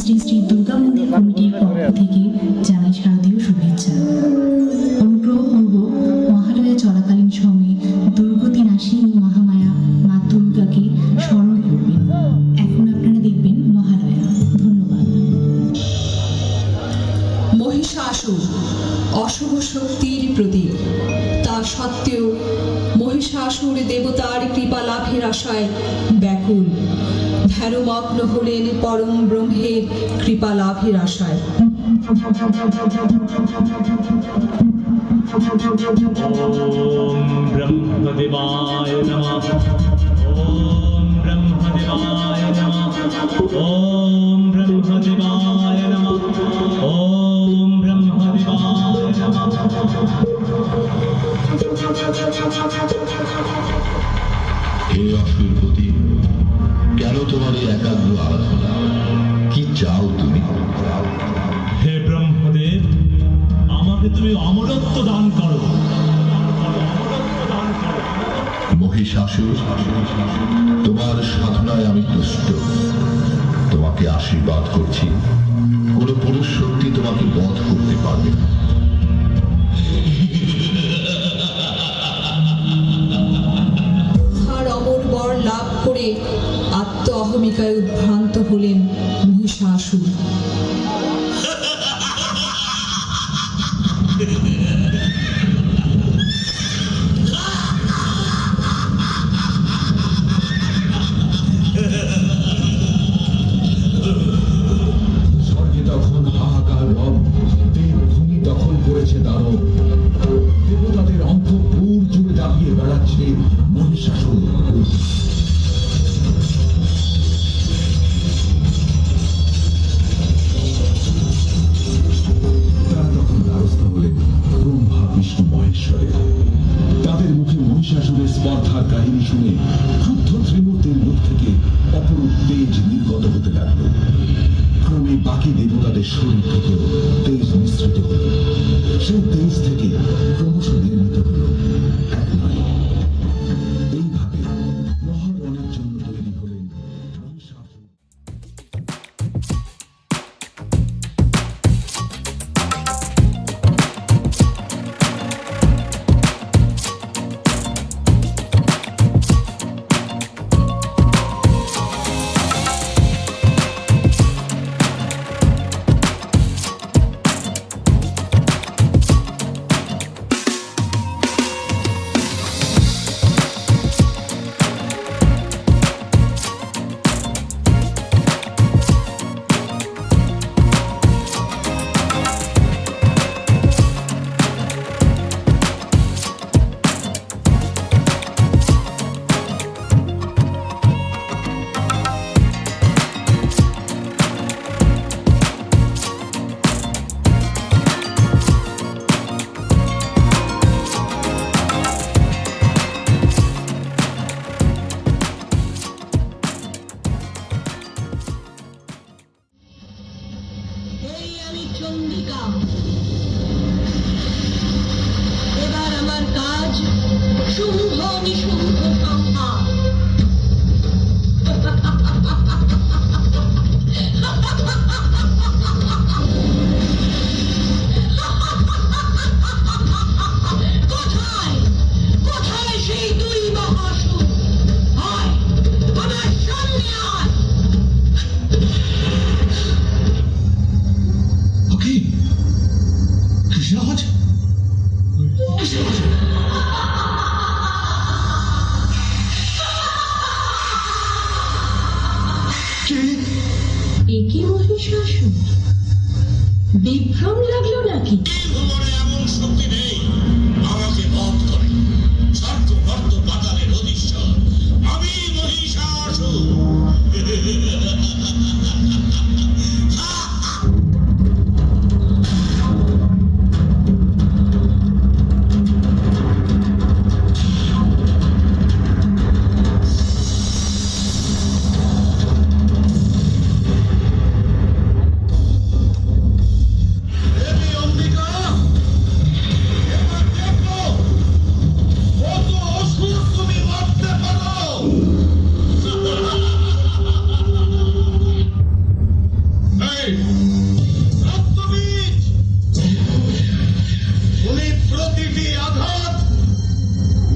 শ্রী শ্রী দুর্গা মন্দির কমিটির পক্ষ থেকে জানাই শারদীয় শুভেচ্ছা। অনুগ্রহপূর্বক মহালয়া চলাকালীন সময়ে দুর্গতি নাশিনী মহামায়া মা দুর্গাকে স্মরণ করবেন। এখন আপনারা দেখবেন মহালয়া। ধন্যবাদ। মহিষাসুর অশুভ শক্তির প্রতীক। তা সত্ত্বেও মহিষাসুর দেবতার কৃপা লাভের আশায় ব্যাকুল। ধ্যানমগ্ন হলেন পরম ব্রহ্মের কৃপা লাভের আশায়। ব্রহ্মদেবায় নমঃ। ওম ব্রহ্মদেবায় নমঃ। ওম ব্রহ্মদেবায় আমাকে তুমি অমরত্ব দান করো। মহিষাসুর তোমার সাধনায় আমি তুষ্ট তোমাকে আশীর্বাদ করছি। দেবতাদের অন্তপুর জুড়ে দাপিয়ে বেড়াচ্ছে মহিষাসুর। তাদের মুখে মহিষাসুরের স্পর্ধার কাহিনী শুনে ক্রুদ্ধ ত্রিমূর্তির মুখ থেকে অপরূপ তেজ নির্গত হতে লাগল। ক্রমে বাকি দেবতাদের শরীর থেকেও কৃষ্ণরাজ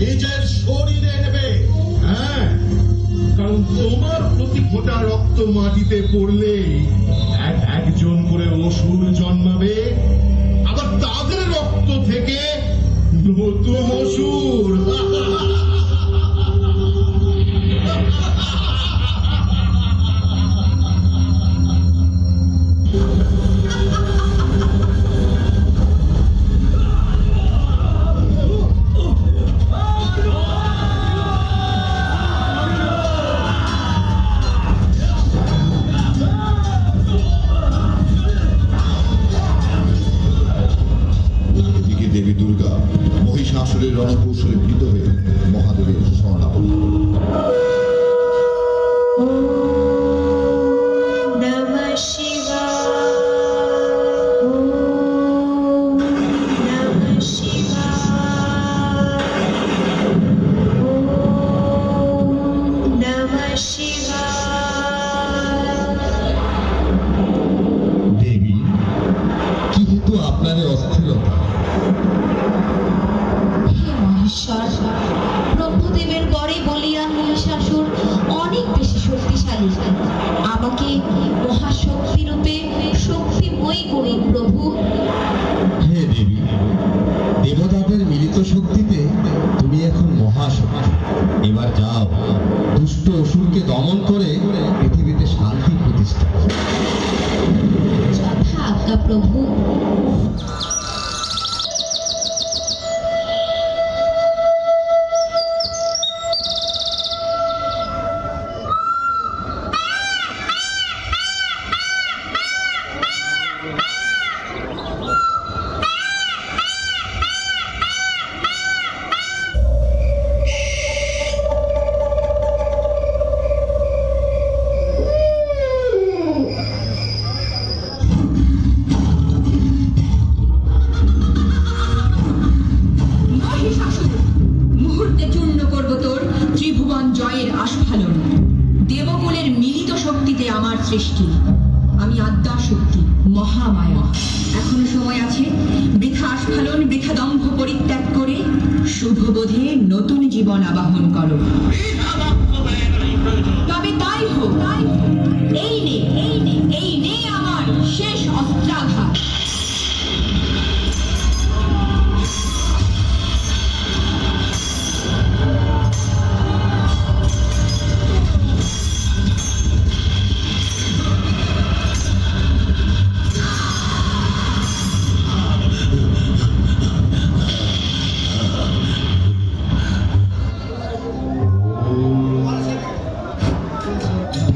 নিজের শরীরে নেবে। হ্যাঁ কারণ তোমার প্রতি ফোটা রক্ত মাটিতে পড়লে এক একজন করে অসুর জন্মাবে। আবার তাদের রক্ত থেকে নতুন অসুর। শক্তিশালী। আমাকে মহাশক্তি রূপে শক্তিময়ী করুন প্রভু। হে দেবী দেবতাদের মিলিত শক্তিতে তুমি এখন মহাশক্তি। এবার যাও দুষ্ট অসুরকে দমন করে পৃথিবীতে শান্তি প্রতিষ্ঠা করো। যথা আজ্ঞা প্রভু। আমার সৃষ্টি। আমি আদ্যা শক্তি মহামায়া। এখনও সময় আছে বৃথা আস্ফালন, বৃথা দম্ভ পরিত্যাগ করে শুভ বোধে নতুন জীবন আবাহন করো। তবে তাই হোক